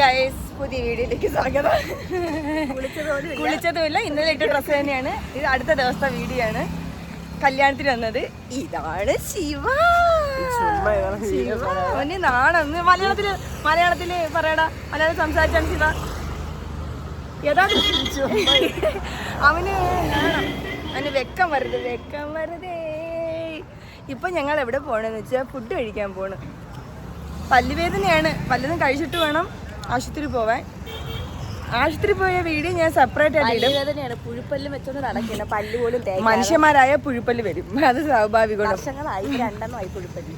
Guys പുതിയ വീഡിയോയിലേക്ക് സ്വാഗതം. കുളിച്ചതുമില്ല ഇന്നലെ ഇട്ട ഡ്രസ്സ് തന്നെയാണ്. ഇത് അടുത്ത ദിവസത്തെ വീഡിയോ ആണ്. കല്യാണത്തിന് വന്നത് ഇതാണ് ശിവ. ശിവന് അവന് നാണം. നീ മലയാളത്തിൽ മലയാളത്തിൽ പറയടാ മലയാളം സംസാരിച്ചാണ് ശിവ. യഥാർത്ഥ അവന് അവന് വെക്കം വരുത് വെക്കം വരുതേ ഇപ്പൊ ഞങ്ങൾ എവിടെ പോണെന്ന് വെച്ചാൽ ഫുഡ് കഴിക്കാൻ പോണ്. പല്ലുവേദനയാണ്. പലതും കഴിച്ചിട്ട് വേണം. ആശുപത്രി പോവാൻ. ആശുപത്രി പോയ വീഡിയോ ഞാൻ സെപ്പറേറ്റ് ആയിട്ട് ഇടും. പുഴുപ്പല്ല് നടക്കുന്ന പല്ല് പോലും മനുഷ്യന്മാരായ പുഴുപ്പല്ല് വരും. അത് സ്വാഭാവികമാണ്. വർഷങ്ങളായി രണ്ടെണ്ണമായി പുഴുപ്പല്ല്.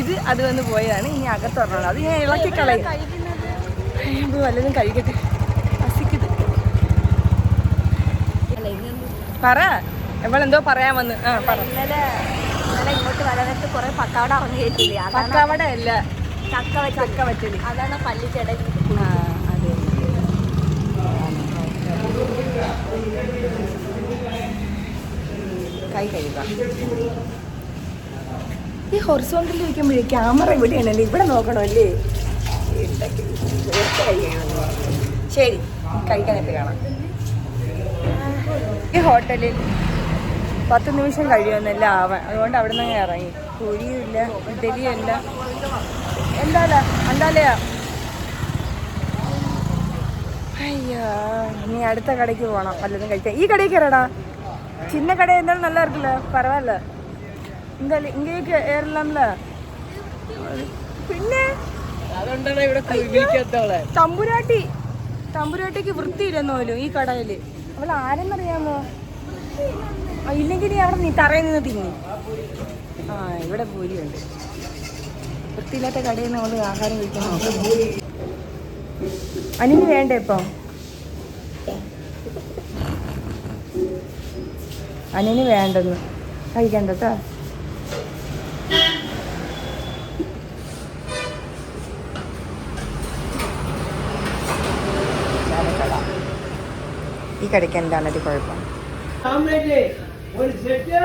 ഇത് അത് വന്ന് പോയതാണ്. ഇനി അകത്തുള്ളത് അത് ഞാൻ ഇളക്കി കളയും. വല്ലതും കഴിക്കട്ടെ അസിക്കത്. പറ. എവളെന്തോ പറയാൻ വന്ന്. ആ പറ. ഇന്നലെ ഇന്നലെ ഇങ്ങോട്ട് വരാനായിട്ട് കുറെ പക്കാവട ഇറങ്ങി കേട്ടില്ല പക്കാവട അല്ല ചക്ക വെച്ച ചക്ക വറ്റൽ അതാണ് അതെ. കൈ കഴുകാം. ഈ ഹൊറിസോണ്ടിൽ ഇരിക്കുമ്പോഴേ ക്യാമറ ഇവിടെയാണല്ലേ? ഇവിടെ നോക്കണമല്ലേ? അല്ലേ കൈ കഴുകുന്നു. ശരി കഴിക്കാനൊക്കെ കാണാം. ഈ ഹോട്ടലിൽ പത്ത് നിമിഷം കഴിയുമെന്നല്ല ആവാൻ അതുകൊണ്ട് അവിടെ നിന്ന് ഇറങ്ങി. കുഴിയുമില്ല ഇഡലിയല്ല എന്താ എന്താലയാ അയ്യോ ഇനി അടുത്ത കടയ്ക്ക് പോകണം വല്ലതും കഴിക്കാൻ ഈ കടയിൽ കയറടാ ചിന്ന കട എന്തായാലും நல்லா இருக்குல்ல பரவாயில்ல இந்த இங்கேயே ஏறலாம்ல പിന്നെ തമ്പുരാട്ടി തമ്പുരാട്ടിക്ക് വൃത്തിയില്ലെന്ന് പോലും ഈ കടയില് അവൾ ആരെന്നറിയാമോ ആ, ഇല്ലെങ്കിൽ നീ അവിടെ നീ തറയിൽ നിന്ന് തിന്നി ആ ഇവിടെ പൂരിയുണ്ട് വൃത്തിയില്ലാത്ത കടയിൽ നിന്ന് നമ്മൾ ആഹാരം കഴിക്കാൻ അനിന് വേണ്ടേ ഇപ്പം? അനിന് വേണ്ടെന്ന്. കഴിക്കണ്ട കേട്ടോ ഈ കടയ്ക്ക് എന്താണ് ഒരു കുഴപ്പം? ഒരു സെറ്റ്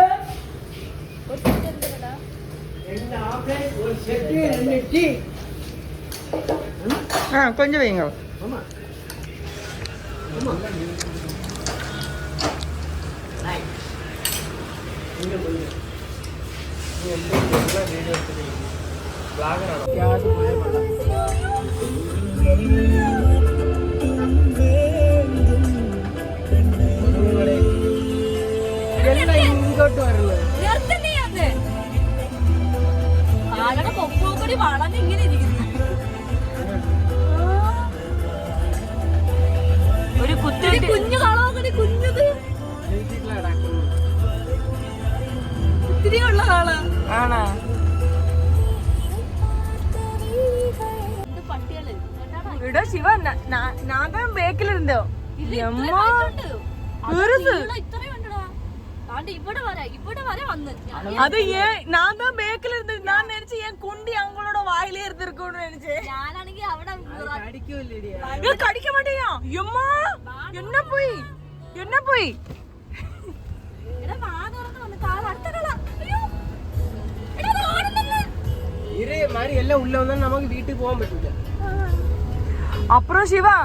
രണ്ട് ആംലേറ്റ് ഒരു സെറ്റ് രണ്ട് ടീ കൂടി വളഞ്ഞ് ഇങ്ങനെ ഇരിക്കുന്നു. ഒരു ഇത് കുഞ്ഞു കളവൊക്കെ കുഞ്ഞത്. ഇത്തിരി കാൾ ആണോ? ഇവിടെ ശിവ നാഗം ബേക്കിലിരുന്നോ എമ്മ. ഇത്രയും அது ஏன் நான் தான் பேக்கில் இருந்து நான் நினைச்சு ஏன் குண்டி அவங்களோட வாயிலே இருந்திருக்கும்னு நினைச்சேன் கடிக்க மாட்டேயா எம்மா என்ன போய் என்ன போய் அப்புறம் சிவா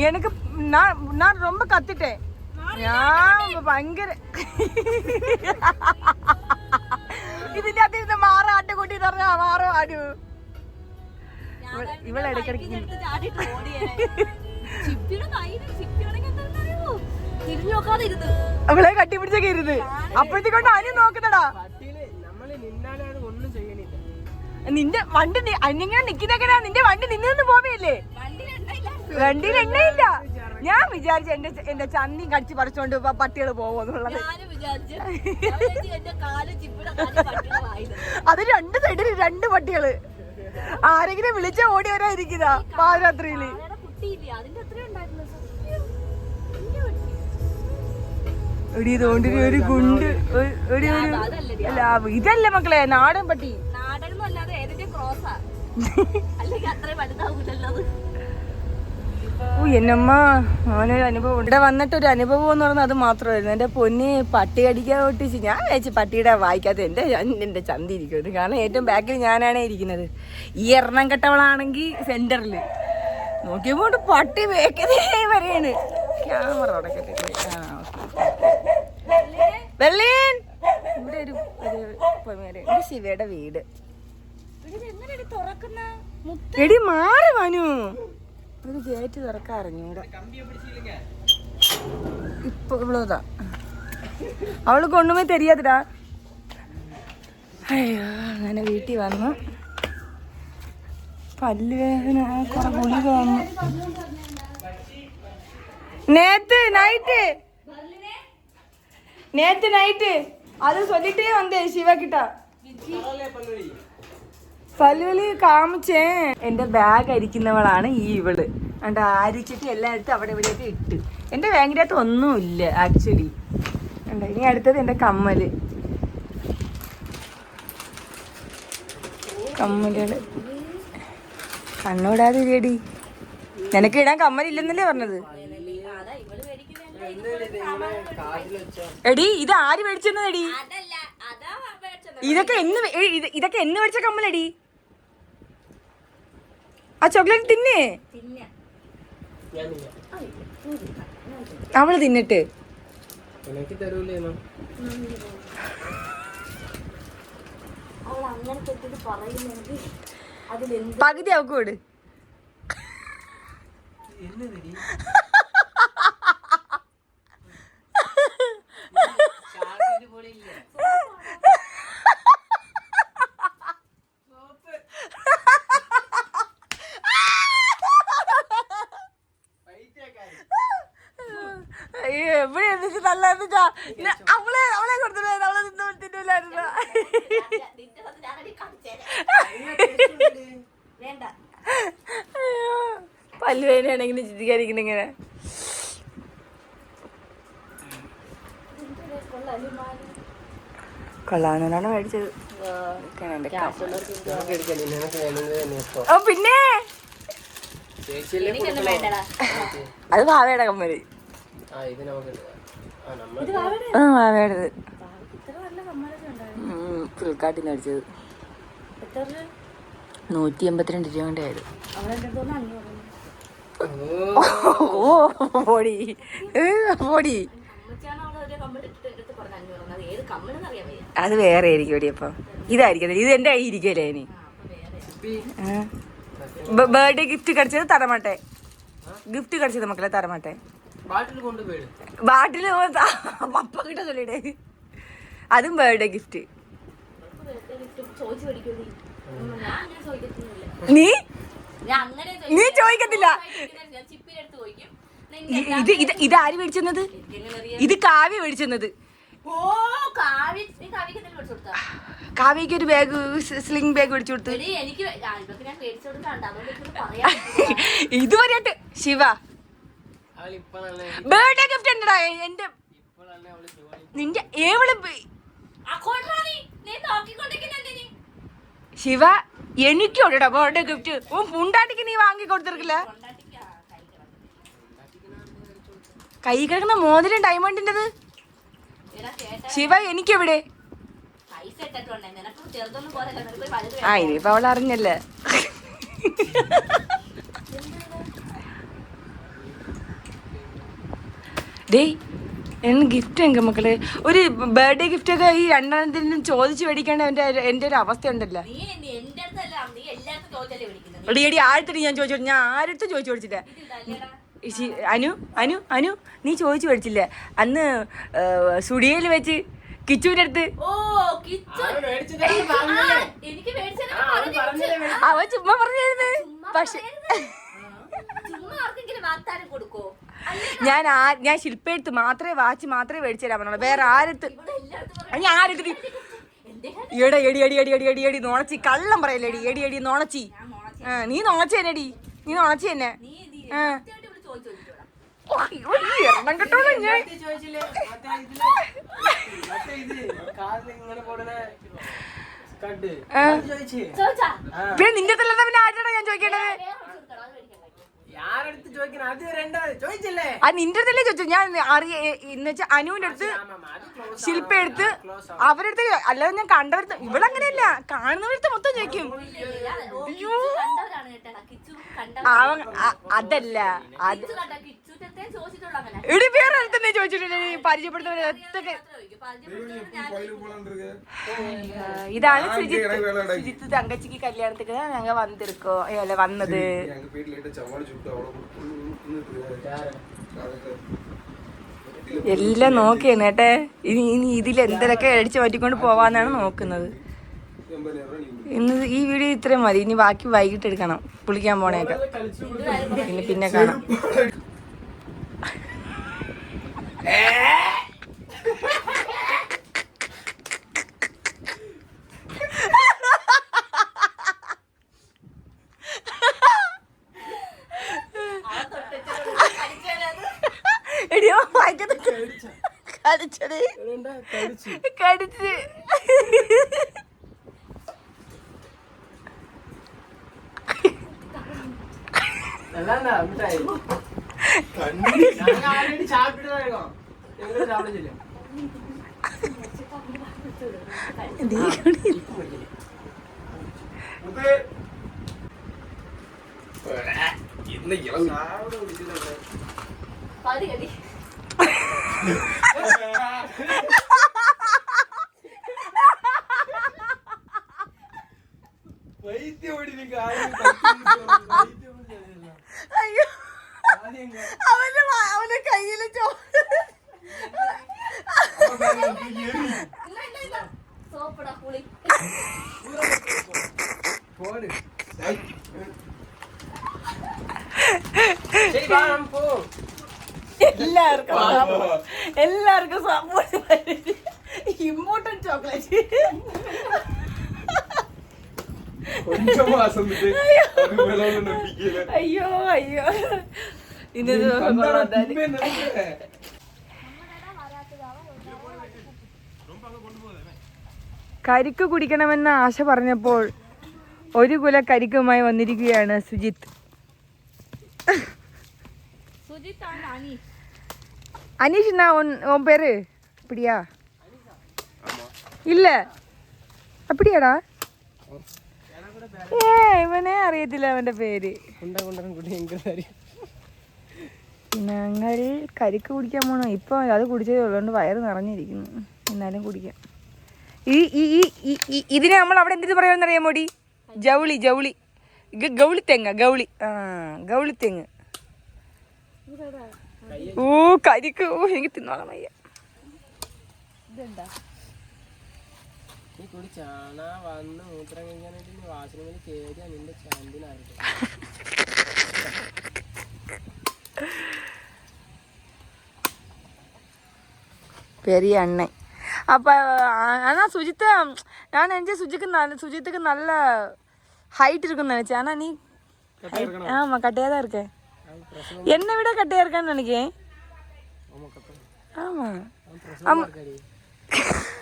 எனக்கு நான் நான் ரொம்ப கத்துட்டேன் ഞാൻ ഭയങ്കര ഇതിന്റെ അകത്ത് ഇരുന്ന് മാറ ആട്ടുകൂട്ടി പറഞ്ഞാ മാറോ ആടു ഇവളെ ഇടയ്ക്കിടയ്ക്ക്. അവളെ കട്ടിപ്പിടിച്ചൊക്കെ ഇരുന്ന്. അപ്പോഴത്തേക്കൊണ്ട് അനു നോക്കുന്നടാ. നിന്റെ വണ്ടി അന്നിങ്ങനെ നിക്കുന്നൊക്കെ നിന്റെ വണ്ടി നിന്നു പോവേ വണ്ടിയിൽ എണ്ണയില്ലായിരുന്നു. വണ്ടിയിൽ എണ്ണയില്ല. ഞാൻ വിചാരിച്ചു എന്റെ എന്റെ ചന്തി കടിച്ചു പറിച്ചോണ്ട് പട്ടികൾ പോകുമെന്നുള്ളത്. അത് രണ്ട് സൈഡിൽ രണ്ട് പട്ടികൾ. ആരെങ്കിലും വിളിച്ച ഓടി പാതിരാത്രിയിൽ. സത്യം. കുഞ്ഞു കുട്ടി. എടി തോണ്ടി ഒരു ഗുണ്ട്. ഒരു- ഇതല്ല മക്കളെ നാടൻ പട്ടി. നാടൻ അല്ലാതെ ഏതിന്റെ ക്രോസാ? അല്ലെങ്കിൽ അത്രയും വലുതാവൂലല്ലോ ഓ എന്നമ്മ. അവനൊരു അനുഭവം. ഇവിടെ വന്നിട്ട് ഒരു അനുഭവം എന്ന് പറഞ്ഞാൽ അത് മാത്രമായിരുന്നു. എന്റെ പൊന്നി പട്ടി കടിക്കാൻ ഒട്ടിച്ച് ഞാൻ വെച്ച് പട്ടിയുടെ വായിക്കാത്ത എന്റെ എന്റെ ചന്തി ഇരിക്കുന്നത് കാരണം ഏറ്റവും ബാക്കിൽ ഞാനാണ് ഇരിക്കുന്നത്. ഈ എണ്ണം കെട്ടവളാണെങ്കിൽ സെന്ററിൽ നോക്കിയപ്പോൾ പട്ടി വേക്കതേ വരെയാണ്. ക്യാമറ അടക്കട്ടെ ആ ഓക്കെ ഇവിടെ ഒരു ഒരു ശിവയുടെ വീട്. എടി മാറി മനു. ഒരു ഗേറ്റ് തുറക്കാറിഞ്ഞൂടെ ഇപ്പൊ ഇവളോതാ അവൾക്ക് ഒന്നുമേ തെരിയാതിടാ അയ്യോ അങ്ങനെ വീട്ടിൽ വന്നു പല്ലുവേദന കുറെ ഗുളിക വന്നു നേത്ത് നൈറ്റ് நேத்து நைட்டு அது சொல்லிட்டே வந்தேன் சிவா கிட்ட പല്ലുകളി കാമിച്ചേ. എന്റെ ബാഗ് അരിക്കുന്നവളാണ് ഈ ഇവൾ. അണ്ട് ആരിച്ചിട്ട് എല്ലാം എടുത്ത് അവിടെ ഇവിടെയൊക്കെ ഇട്ട്. എന്റെ ബാഗിന്റെ അകത്ത് ഒന്നുമില്ല ആക്ച്വലി ഉണ്ട് ഇനി അടുത്തത് എന്റെ കമ്മൽ. കമ്മലുകൾ. കണ്ണൂടാതെ ഇരിയടി നിനക്ക് ഇടാൻ കമ്മലില്ലെന്നല്ലേ പറഞ്ഞത്? എടി ഇത് ആര് മേടിച്ചെന്നടി ഇതൊക്കെ എന്ന് ഇതൊക്കെ എന്ന് മേടിച്ച കമ്മലടി? ആ ചോക്ലേറ്റ് തിന്നേ. അവൾ തിന്നിട്ട്. പകുതി അവക്ക് വിട് എന്നതടി അയ്യോ എവിടെ എന്നിട്ട് അവളെ അവളെ കൊടുത്തില്ലേ അവളെ നിന്ന് തിന്നില്ലായിരുന്നു പല്ലുവേനാണെങ്കിൽ ചിന്തിക്കാതിരിക്കുന്ന ഇങ്ങനെ. കൊള്ളാവുന്നതാണ് മേടിച്ചത്. പിന്നെ? അത് ഭാവയുടെ കമ്മൽ. ആ ഇത് ആ ഉണ്ടായിരുന്നു. ഫ്ലിപ്കാർട്ടിൽ നിന്ന് അടിച്ചത്? നൂറ്റി എൺപത്തിരണ്ട് രൂപ കൊണ്ട് ആയത്. ഓ പൊടി. പൊടി. എന്റെ അത് വേറെ ആയിരിക്കും ഇവിടെ അപ്പം ഇതായിരിക്കും. ഇത് എന്റെ കയ്യിൽ ഇരിക്കല്ലേ ഇനി? ബർത്ത്ഡേ ഗിഫ്റ്റ് കടിച്ചത് തരമാട്ടെ ഗിഫ്റ്റ് കടിച്ചത് മക്കളെ തരമാട്ടെ പപ്പ കിட்ட ചൊല്ലിടേ അതും ബർത്ത്ഡേ ഗിഫ്റ്റ് നീ? നീ? ചോദിക്കത്തില്ല. ഇത് ഇത് ഇത് ആര് മേടിച്ചെന്നത്? ഇത് കാവ്യ മേടിച്ചെന്നത്. കാവ്യക്ക് ഒരു ബാഗ് സ്ലിംഗ് ബാഗ് മേടിച്ചു കൊടുത്തു. ഇതുവരെയായിട്ട്. ശിവ ബർത്ത്ഡേ ഗിഫ്റ്റ് ഉണ്ടടാ. എന്റെ നിന്റെ ഏവൾ ശിവ ആ ഉണ്ടടാ ബർത്ത്ഡേ ഗിഫ്റ്റ് ഓ പുണ്ടാട്ടിക്ക് നീ വാങ്ങി കൊടുത്തിരിക്കില്ല? കൈ കിടക്കുന്ന. മോതിരം ഡയമണ്ടിന്റെത് എടാ ശിവ എനിക്കെവിടെ? ആ ഇനിയിപ്പോ അവൾ അറിഞ്ഞല്ലേ ഡേയ് എന്ന് ഗിഫ്റ്റ് എങ്കിൽ മക്കളെ? ഒരു ബർത്ത്ഡേ ഗിഫ്റ്റ് ഒക്കെ ഈ രണ്ടെണ്ണത്തിനും ചോദിച്ചു മേടിക്കേണ്ട എന്റെ എന്റെ ഒരു അവസ്ഥ ഉണ്ടല്ലോ നീ നീ എന്റെ അടുത്തല്ല നീ എല്ലായിടത്തും ചോദിച്ചല്ലേ വിളിക്കുന്നത് എടി എടി ആഴത്തിട്ട് ഞാൻ ചോദിച്ചു ഞാൻ ആരടുത്ത് ചോദിച്ചു മേടിച്ചില്ല അനു അനു അനു നീ ചോദിച്ചു മേടിച്ചില്ല അന്ന് സുഡിയയിൽ വെച്ച് കിച്ചുവിന്റെ അടുത്ത്? അവൻ ചുമ്മാ പറഞ്ഞു പക്ഷെ ചുമ്മാ ആർക്കെങ്കിലും വാഗ്ദാനം കൊടുക്കോ? അല്ലേ ഞാൻ ആ ഞാൻ ശില്പയെടുത്ത് മാത്രമേ വാച്ച് മാത്രമേ മേടിച്ചു തരാൻ പറഞ്ഞുള്ളൂ. വേറെ ആരത്ത് ഞാൻ ആരെടുത്ത് എടി എടാ എടി എടി എടി എടി എടി നോണച്ചി കള്ളം പറയല്ലേ എടി എടി എടി നോണച്ചി നീ നോണച്ചി തന്നെ എടി. നീ നോണച്ചി തന്നെ. എണ്ണം കെട്ടോളൂ ഞാൻ പിന്നെ നിന്റെ തല്ലാതെ പിന്നെ ആരുടെ ഞാൻ ചോദിക്കേണ്ടത്? ആ നിന്റെ അടുത്തല്ലേ ചോദിച്ചു ഞാൻ അറിയ എന്ന് വെച്ചാൽ അനുവിന്റെ അടുത്ത് ശില്പ. എടുത്ത്. അവരടുത്ത് അല്ലാതെ ഞാൻ കണ്ടവരടുത്ത് ഇവളങ്ങനെയല്ല കാണുന്നവരടുത്ത് മൊത്തം ചോദിക്കും. കിച്ചു അതല്ല അത് ഇടി പേര് അടുത്തന്നെ ചോദിച്ചിട്ടില്ല പരിചയപ്പെടുത്തവരൊക്കെ ഇതാണ് ശുചിത്വ തങ്കച്ചിക്ക് കല്യാണത്തിന് ഞങ്ങൾ വന്നിരിക്കോ അല്ലെ വന്നത് എല്ലാം നോക്കിയാണ് കേട്ടെ ഇനി ഇനി ഇതിൽ എന്തൊക്കെ അടിച്ചു മാറ്റിക്കൊണ്ട് പോവാന്നാണ് നോക്കുന്നത് ഇന്ന് ഈ വീഡിയോ ഇത്രയും മതി. ഇനി ബാക്കി വൈകിട്ട് എടുക്കണം. കുളിക്കാൻ പോണേക്കെ. പിന്നെ പിന്നെ കാണാം. കളിച്ചു കടിച്ച് വൈദ്യം ഓടി നീ കാര്യം വൈദ്യം ഓടി അയ്യോ ആദ്യം അവന്റെ അവന്റെ കയ്യിൽ എല്ലാവർക്കും എല്ലാവർക്കും ഇമ്പോർട്ടന്റ് ചോക്ലേറ്റ് അയ്യോ അയ്യോ. കരിക്ക് കുടിക്കണമെന്ന് ആശ പറഞ്ഞപ്പോൾ ഒരു കുല കരിക്കുമായി വന്നിരിക്കുകയാണ് സുജിത്ത്. അനീഷ്. എന്നാ ഓൻ പേര്? അപ്പടിയാ ഇല്ല. അപ്പടിയാടാ ഏ ഇവനെ അറിയത്തില്ല അവന്റെ പേര്. ഞങ്ങൾ കരിക്ക് കുടിക്കാൻ പോണോ. ഇപ്പൊ അത് കുടിച്ചതേ ഉള്ളതുകൊണ്ട് വയറ് നിറഞ്ഞിരിക്കുന്നു. എന്നാലും കുടിക്കാം. ഈ ഈ ഈ ഇതിനെ നമ്മൾ അവിടെ എന്തിനു പറയുമെന്ന് അറിയാമോടി ജൗളി ജൗളി. ഗൗളി തെങ്ങ ഗൗളി. ആ ഗൗളി തെങ്ങ്. ഓ കരിക്ക്. ഓ എനിക്ക് തിന്നോളാം വയ്യ. பெரிய அண்ணன் அப்போ ஆனால் சுஜித்தை நான் நினச்சேன் சுஜிக்கு நல்ல சுஜித்துக்கு நல்ல ஹைட் இருக்குன்னு நினச்சேன். ஆனால் நீ ஆமாம் கட்டையாக தான் இருக்கேன் என்னை விட கட்டையாக இருக்கான்னு நினைக்கிறேன். ஆமாம் ஆமாம்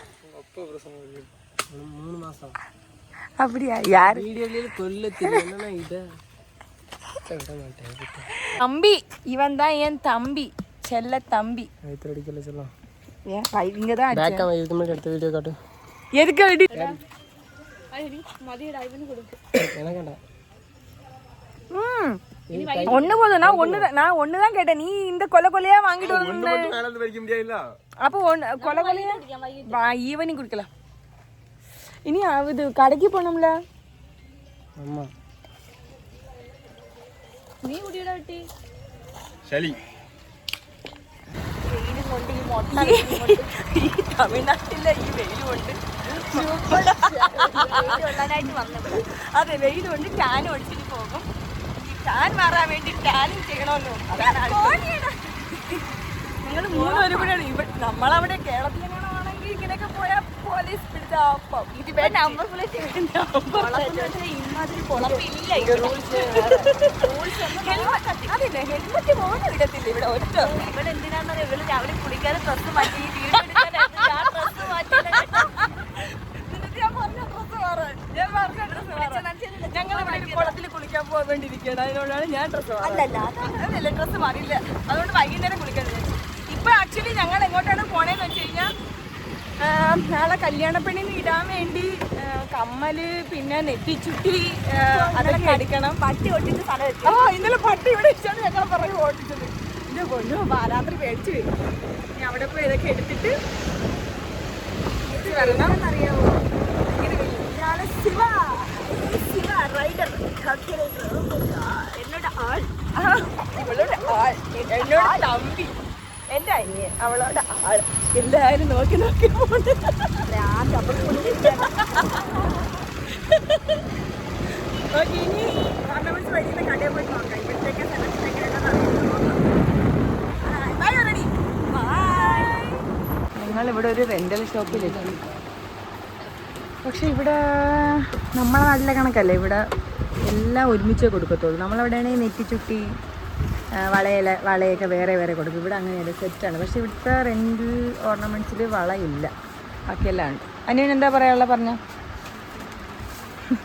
மூணு மாதம் அப்படியா? யார்? தம்பி இவன் தான் என் தம்பி. செல்ல தம்பி. சொல்லலாம் ஏன்? பை நான் ஒண்ணு கேட்டேன். நீ இந்த கொலை கொலையா வாங்கிட்டு வரணும் அப்போ ஒண்ணு கொலை கொலையா? ஈவனிங் குடிக்கலாம் இனி அது கடைக்கு போனோம்ல. ஆமா நீ குடிடா சரி சளி ഈ തമിഴ്നാട്ടിലെ ഈ വെയിൽ കൊണ്ട് കൊള്ളാനായിട്ട് വന്നത് അതെ വെയിൽ കൊണ്ട് ടാൻ ഒഴിച്ചിട്ട് പോകും. ഈ ടാൻ മാറാൻ വേണ്ടി ടാനും ചെയ്യണമല്ലോ അതാണ് നിങ്ങൾ മൂന്നുപേരും കൂടെയാണ് ഇവിടെ നമ്മളവിടെ കേരളത്തിലെങ്ങാണെങ്കിൽ ഇങ്ങനെയൊക്കെ പോയാൽ പോലീസ് പിടിച്ച. അപ്പം ഇത് നമ്പർ പ്ലേറ്റ് അതില്ലേ? ഹെൽമറ്റ് പോലും ഇടത്തില്ല ഇവിടെ ഒറ്റ? ഇവിടെ എന്തിനാണെന്നറിയോ ഇവൾ രാവിലെ കുളിക്കാതെ മാറ്റി ഞാൻ പറഞ്ഞ ഡ്രസ്സ് മാറാൻ ഞാൻ പറഞ്ഞ ഡ്രസ്സ് മാറാൻ ഞങ്ങൾ ഇവിടെ കുളിക്കാൻ അതിനോടാണ് ഞാൻ ഡ്രസ്സ് അല്ലല്ല, അതല്ല ഡ്രസ്സ് മാറിയില്ല. അതുകൊണ്ട് വൈകുന്നേരം കുളിക്കാൻ ഇപ്പൊ ആക്ച്വലി ഞങ്ങൾ എങ്ങോട്ടാണ് പോണേന്ന് വെച്ച് കഴിഞ്ഞാൽ നാളെ കല്യാണ പെണ്ണിന് ഇടാൻ വേണ്ടി കമ്മൽ പിന്നെ നെറ്റിച്ചുട്ടി അതൊക്കെ അടിക്കണം. പട്ടി ഒട്ടിച്ച് സ്ഥലം ആ ഇന്നലെ പട്ടി ഇവിടെ വെച്ചാണ് ഞങ്ങൾ പറഞ്ഞു ഓട്ടിച്ചത്. എന്റെ പൊന്നു പാരാത്രി പേടിച്ചു വരും. ഇനി അവിടെ പോയി ഇതൊക്കെ എടുത്തിട്ട് വരണം അറിയാമോ ഇയാൾ ശിവ. ശിവ റൈഡർ എന്നോട് ആൾ. ഇവളുടെ ആൾ. എന്നോട് തമ്പി. എന്റെ അനിയൻ അവളോട് ആൾ എല്ലാരും നോക്കി നോക്കി ഓക്കെ ഇനി ഓർണമെന്റ്സ് വഴിയുടെ കടയിൽ പോയി നോക്കാം. ഇവിടത്തേക്ക് സെലക്ഷൻ ഒരു റെന്റൽ ഷോപ്പിലെത്തി പക്ഷെ ഇവിടെ നമ്മളെ നാട്ടിലെ കണക്കല്ലേ ഇവിടെ എല്ലാം ഒരുമിച്ചേ കൊടുക്കത്തുള്ളൂ. നമ്മളവിടെയാണെങ്കിൽ നെറ്റിച്ചുട്ടി? വളയില വളയൊക്കെ വേറെ വേറെ കൊടുക്കും. ഇവിടെ അങ്ങനെയല്ല സെറ്റാണ്. പക്ഷേ ഇവിടുത്തെ റെന്റിൽ ഓർണമെന്റ്സിൽ വളയില്ല. ബാക്കിയെല്ലാം ഉണ്ട്. അനിയൻ എന്താ പറയാനുള്ള പറഞ്ഞ?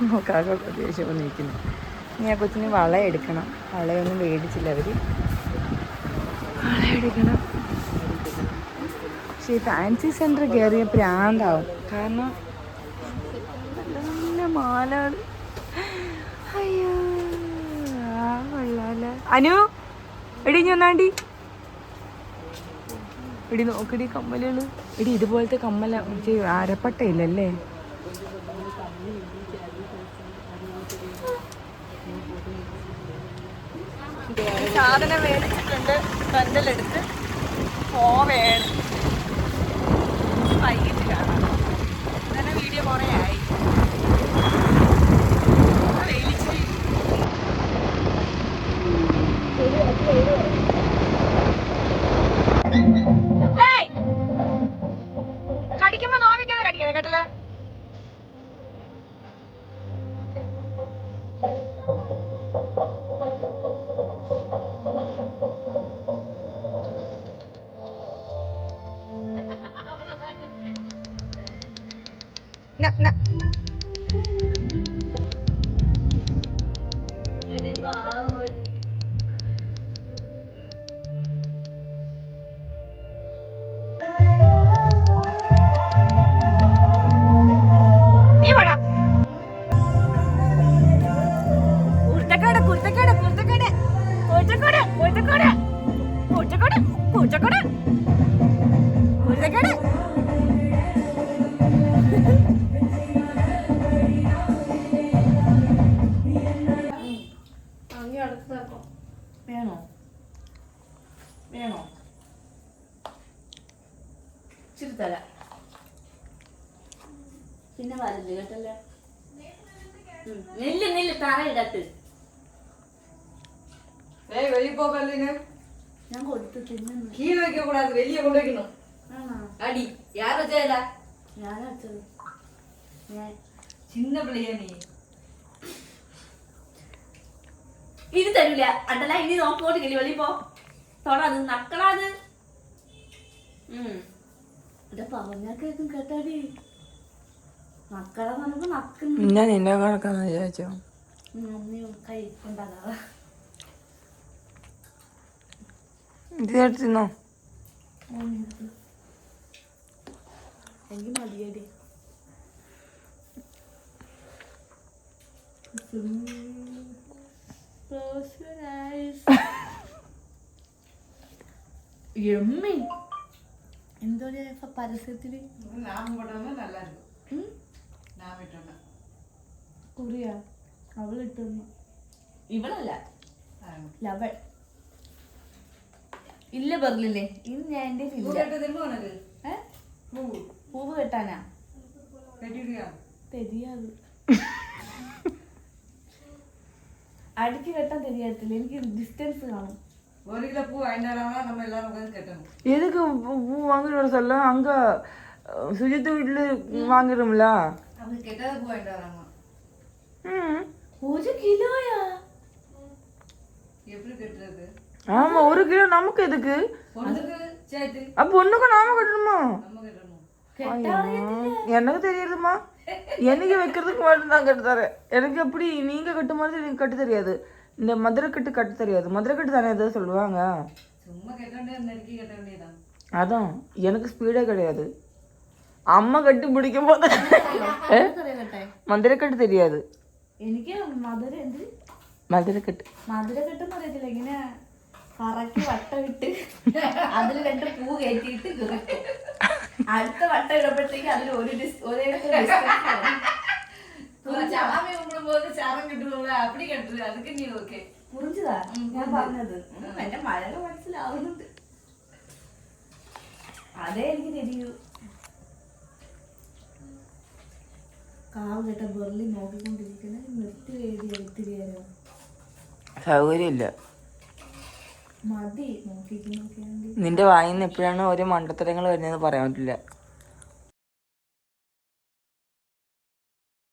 നോക്കാകെ ദേഷ്യം വന്നിരിക്കുന്നു ഇനി ആ കൊച്ചിന് വള എടുക്കണം. വളയൊന്നും മേടിച്ചില്ല അവർ വള എടുക്കണം. പക്ഷേ ഈ ഫാൻസി സെന്റർ കയറിയ പ്രാന്താവും. കാരണം നല്ല നല്ല മാലകൾ അയ്യോ ആ കൊള്ളാല. അനു? എടി ഇനി എടി നോക്കടി കമ്മലുകൾ എടി ഇതുപോലത്തെ കമ്മല അരപ്പട്ടയില്ലല്ലേ സാധനം മേടിച്ചിട്ടുണ്ട്. ബന്ധലെടുത്ത് പോവേണം. വൈകിട്ട് കാണാം. ഇതന്നെ വീഡിയോ കുറേ ആയി. করে ওইটা করে ওইটা করে ওইটা করে। கீழே வைக்க கூடாது வெளியே கொண்டு வைக்கணும் ആണോ அடி யார் வச்சா ഞാനാ വെച്ചത് ഞാൻ சின்ன பிள்ளையா நீ ഇത് തരൂല അണ്ടല്ല ഇനി നോക്കോട്ട് കിളി വെളി പോ തൊടാത് നക്കളാത് എന്റെ പറഞ്ഞ കേക്കും കേട്ടാടി മക്കളെ പറഞ്ഞപ്പോ നക്കുന്നു ഞാൻ നിന്നെ കണക്കാന്ന് വിചാരിച്ചോ നീ കൈ ഉണ്ടാകാതെ ഇത് എടുത്തിന്നോ എനിക്ക് മതിയടി. എമ്മി. എന്തോ പരസ്യത്തിൽ? കുറിയ. അവൾ ഇട്ടു ഇവളല്ല. ലവൾ. ഇല്ല പറഞ്ഞില്ലേ ഇത് ഞാൻ എൻ്റെ ഇല്ല ഏ? പൂവ് കെട്ടാനാ തെരിയാത് അടുക്കി കെട്ടാൻ തെരിയത്തില്ല എനിക്ക് ഡിസ്റ്റൻസ് കാണും ஒரு கிலோ பூ ஐநூறுவா நம்ம எல்லாரும் உட்காந்து கட்டணும் எதுக்கு பூ பூ வாங்கிட்டு வர சொல்ல அங்க அஹ், சுஜித் வீட்டுல வாங்குறோம்ல அவங்க கெட்டத பூ வாங்கிட்டு வராங்க ம். ഒരു കിലോയാ எப்படி கட்டுறது ஆமா ஒரு கிலோ நமக்கு எதுக்கு பொண்ணுக்கு சேர்த்து அப்ப ஒண்ணுக்கு நாம கட்டணுமா நம்ம கட்டணும் കെട്ടാൻ எனக்கு தெரியுதுமா எனக்கு வைக்கிறதுக்கு மட்டும் தான் கட்டு தரேன் எனக்கு எப்படி நீங்க கட்டும் மாதிரி எனக்கு கட்டு தெரியாது இந்த மதுரைக்கட்டு கட்டு தெரியாது மதுரைக்கட்டு தானே ஏதோ சொல்லுவாங்க சும்மா கட்ட வேண்டியது நெருக்கி கட்ட வேண்டியதான் அதான் எனக்கு ஸ்பீடே கிடையாது അമ്മ കെട്ടി പിടിക്കും പോലെ മധുരക്കെട്ട് தெரியாது എനിക്ക് മധുര എന്ത് മധുരക്കെട്ട് മധുരക്കെട്ടെന്ന് അറിയത്തില്ല ഇങ്ങനെ കറക്കി വട്ടം ഇട്ട് അതിൽ രണ്ട് പൂ കയറ്റിയിട്ട് കിറക്കും അടുത്ത വട്ടം ഇടപ്പോഴത്തേക്ക് അതിൽ ഒരു ഡിസ് ഒരേ പുറിഞ്ചതാ ഞാൻ പറഞ്ഞത്. എന്റെ മഴ മനസ്സിലാവുന്നുണ്ട്. അതേ എനിക്ക് തിരിയൂ കാവ് കേട്ട ബെർലി നോക്കിക്കൊണ്ടിരിക്കുന്ന നിർത്തി എഴുതി എഴുത്തുകയാരോ സൗകര്യമില്ല. നിന്റെ വായിന്ന് എപ്പോഴാണ് ഓരോ മണ്ടത്തരങ്ങൾ വരുന്നതെന്ന് പറയാൻ പറ്റില്ല.